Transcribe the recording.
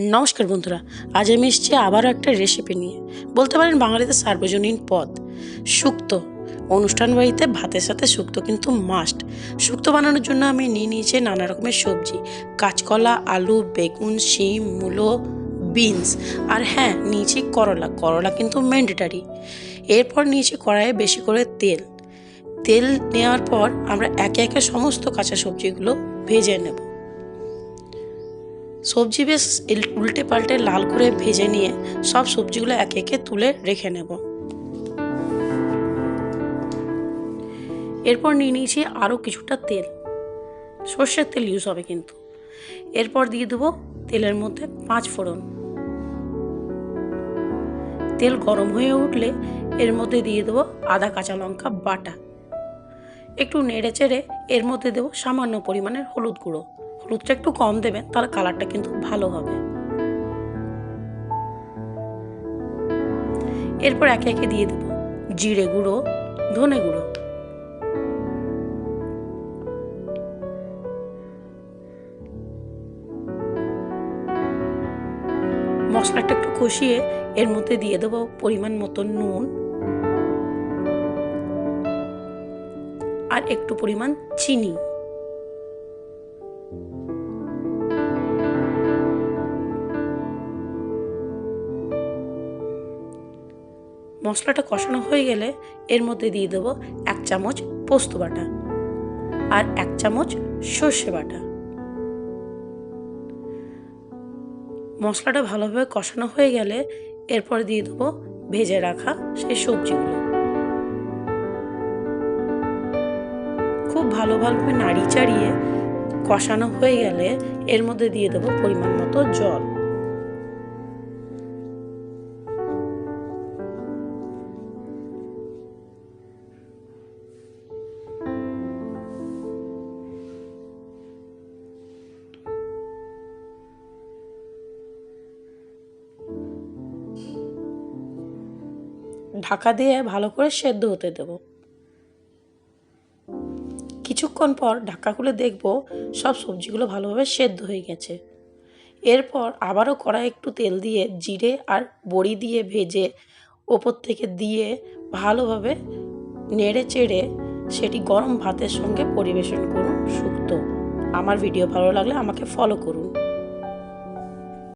নমস্কার বন্ধুরা, আজ আমি এসেছি আবারও একটা রেসিপি নিয়ে। বলতে পারেন বাঙালিদের সার্বজনীন পদ। শুক্ত। অনুষ্ঠান বাড়িতে ভাতের সাথে শুক্তো কিন্তু মাস্ট শুক্তো বানানোর জন্য আমি নিয়ে নিয়েছি নানা রকমের সবজি। কাঁচকলা, আলু, বেগুন, শিম, মূলো বিনস আর হ্যাঁ নিয়েছি করলা। করলা কিন্তু ম্যান্ডেটারি এরপর নিয়েছি কড়াইয়ে বেশি করে তেল। তেল নেওয়ার পর আমরা একে একে সমস্ত কাঁচা সবজিগুলো ভেজে নেব। সবজি বেশ উল্টে পাল্টে লাল করে ভেজে নিয়ে সব সবজিগুলো একে একে তুলে রেখে নেব। এরপর নিয়ে নিয়েছি আরও কিছুটা তেল। সর্ষের তেল ইউজ হবে কিন্তু। এরপর দিয়ে দেবো তেলের মধ্যে পাঁচ ফোড়ন। তেল গরম হয়ে উঠলে এর মধ্যে দিয়ে দেবো আদা, কাঁচা লঙ্কা, বাটা। একটু নেড়ে চেড়ে এর মধ্যে দেবো সামান্য পরিমাণের হলুদ গুঁড়ো। হলুদটা একটু কম দেবেন তাহলে কালারটা কিন্তু ভালো হবে। এরপর একে একে দিয়ে দেবো জিরে গুঁড়ো, ধনে গুঁড়ো। মশলাটা একটু কষিয়ে এর মধ্যে দিয়ে দেবো পরিমাণ মতো নুন। আর একটু পরিমাণ চিনি। মশলাটা কষানো হয়ে গেলে এর মধ্যে দিয়ে দেবো এক চামচ পোস্ত বাটা আর এক চামচ সর্ষে বাটা। মশলাটা ভালোভাবে কষানো হয়ে গেলে এরপর দিয়ে দেবো ভেজে রাখা সেই সবজিগুলো। খুব ভালোভাবে নাড়ি চাড়িয়ে কষানো হয়ে গেলে এর মধ্যে দিয়ে দেবো পরিমাণ মতো জল। ঢাকা দিয়ে ভালো করে সেদ্ধ হতে দেবো। কিছুক্ষণ পর ঢাকা খুলে দেখব সব সবজিগুলো ভালোভাবে সেদ্ধ হয়ে গেছে। এরপর আবারও কড়াই একটু তেল দিয়ে জিরে আর বড়ি দিয়ে ভেজে ওপর থেকে দিয়ে ভালোভাবে নেড়ে চেড়ে সেটি গরম ভাতের সঙ্গে পরিবেশন করুন শুক্ত আমার ভিডিও ভালো লাগলে আমাকে ফলো করুন।